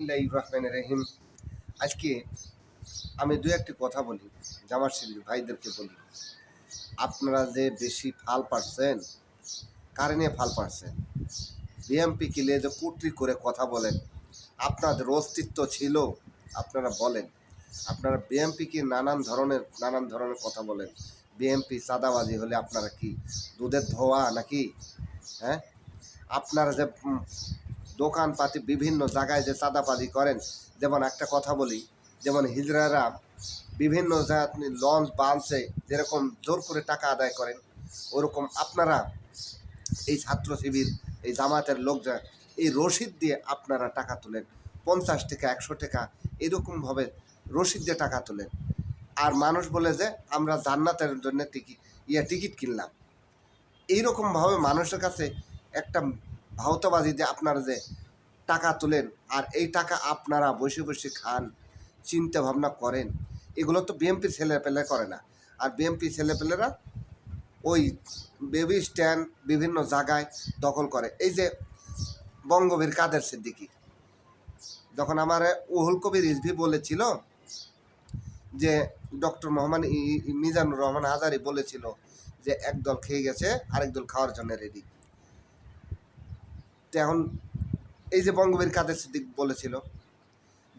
রহিম আজকে আমি দু একটি কথা বলি জামার শিবির ভাইদেরকে বলি। আপনারা যে বেশি ফাল পাচ্ছেন কারে নিয়ে ফাল পাচ্ছেন বিএমপি কিলে যে কুটরি করে কথা বলেন, আপনাদের অস্তিত্ব ছিল, আপনারা বলেন। আপনারা বিএমপিকে নানান ধরনের নানান ধরনের কথা বলেন। বিএমপি চাঁদাবাজি হলে আপনারা কি দুধের ধোয়া নাকি? হ্যাঁ? আপনারা যে দোকানপাতি বিভিন্ন জায়গায় যে চাঁদাবাজি করেন, যেমন একটা কথা বলি, যেমন হিজড়ারা বিভিন্ন লঞ্চ বাঁধছে, যেরকম জোর করে টাকা আদায় করেন, ওরকম আপনারা এই ছাত্র শিবির, এই জামাতের লোকরা এই রসিদ দিয়ে আপনারা টাকা তোলেন, পঞ্চাশ টাকা, একশো টাকা, এরকমভাবে রসিদ দিয়ে টাকা তোলেন। আর মানুষ বলে যে, আমরা জান্নাতের জন্য টিকিট ইয়ে টিকিট কিনলাম। এইরকমভাবে মানুষের কাছে একটা ভাওতাবাজি যে আপনারা যে টাকা তোলেন আর এই টাকা আপনারা বসে বসে খান, চিন্তা ভাবনা করেন, এগুলো তো বিএমপি ছেলেপেলে করে না। আর বিএমপি ছেলেপেলেরা ওই বেবি স্ট্যান্ড বিভিন্ন জায়গায় দখল করে। এই যে বঙ্গবীর কাদের সিদ্দিকি, যখন আমার উহুল কবির রিজভি বলেছিল যে ডক্টর মোহাম্মদ মিজানুর রহমান হাজারি বলেছিল যে, একদল খেয়ে গেছে আরেক দল খাওয়ার জন্য রেডি তো এখন এই যে বঙ্গবীর কাদের সিদ্দিক বলেছিল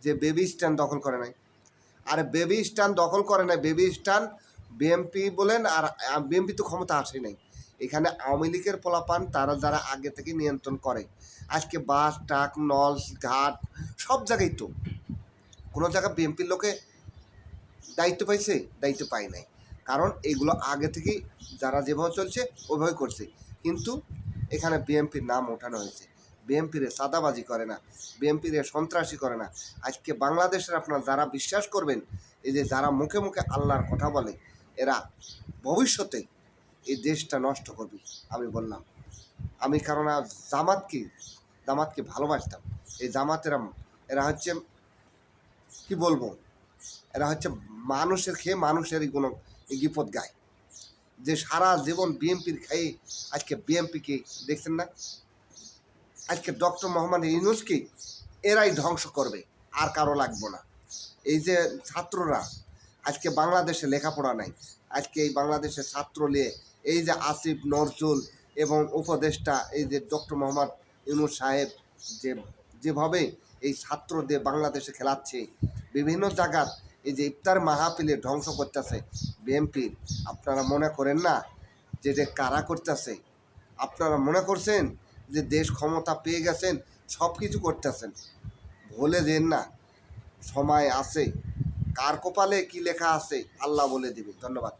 যে বেবি স্ট্যান্ড দখল করে নাই। আর বেবি স্ট্যান্ড দখল করে নাই, বেবি স্ট্যান্ড বিএমপি বলেন আর বিএমপি তো ক্ষমতা আসে নাই। এখানে আওয়ামী লীগের পোলাপান তারা যারা আগে থেকে নিয়ন্ত্রণ করে, আজকে বাস, ট্রাক, নল, ঘাট, সব জায়গায় তো। কোনো জায়গায় বিএমপির লোকে দায়িত্ব পাইছে? দায়িত্ব পায় নাই। কারণ এগুলো আগে থেকেই যারা যেভাবে চলছে, ওইভাবে করছে। কিন্তু এখানে বিএমপির নাম ওঠানো হয়েছে। বিএমপির সাদাবাজি করে না বিএমপির সন্ত্রাসী করে না। আজকে বাংলাদেশের আপনার যারা বিশ্বাস করবেন, এই যে যারা মুখে মুখে আল্লাহর কথা বলে, এরা ভবিষ্যতে এই দেশটা নষ্ট করবে, আমি বললাম। আমি কারণ জামাতকে জামাতকে ভালোবাসতাম। এই জামাতেরা এরা হচ্ছে, কি বলব? এরা হচ্ছে মানুষের খেয়ে মানুষেরই কোনো গিপদ গায়। যে সারা জীবন বিএমপির খেয়ে আজকে বিএমপিকে দেখছেন না? আজকে ডক্টর মোহাম্মদ ইউনুসকে এরাই ধ্বংস করবে, আর কারও লাগবো না। এই যে ছাত্ররা, আজকে বাংলাদেশে লেখাপড়া নাই, আজকে এই বাংলাদেশের ছাত্র নিয়ে এই যে আসিফ, নজরুল এবং উপদেষ্টা, এই যে ডক্টর মোহাম্মদ ইউনুস সাহেব যে, যেভাবে এই ছাত্রদের বাংলাদেশে খেলাচ্ছে, বিভিন্ন জায়গার এই যে ইফতার মাহাপিলে ধ্বংস করতেছে বিএমপির আপনারা মনে করেন না যে যে কারা করতেছে? আপনারা মনে করছেন যে দেশ ক্ষমতা পেয়ে গেছেন সব কিছু করতেছেন? ভুলে দেন না, সময় আছে। কার কপালে কি লেখা আছে, আল্লাহ বলে দিবে। ধন্যবাদ।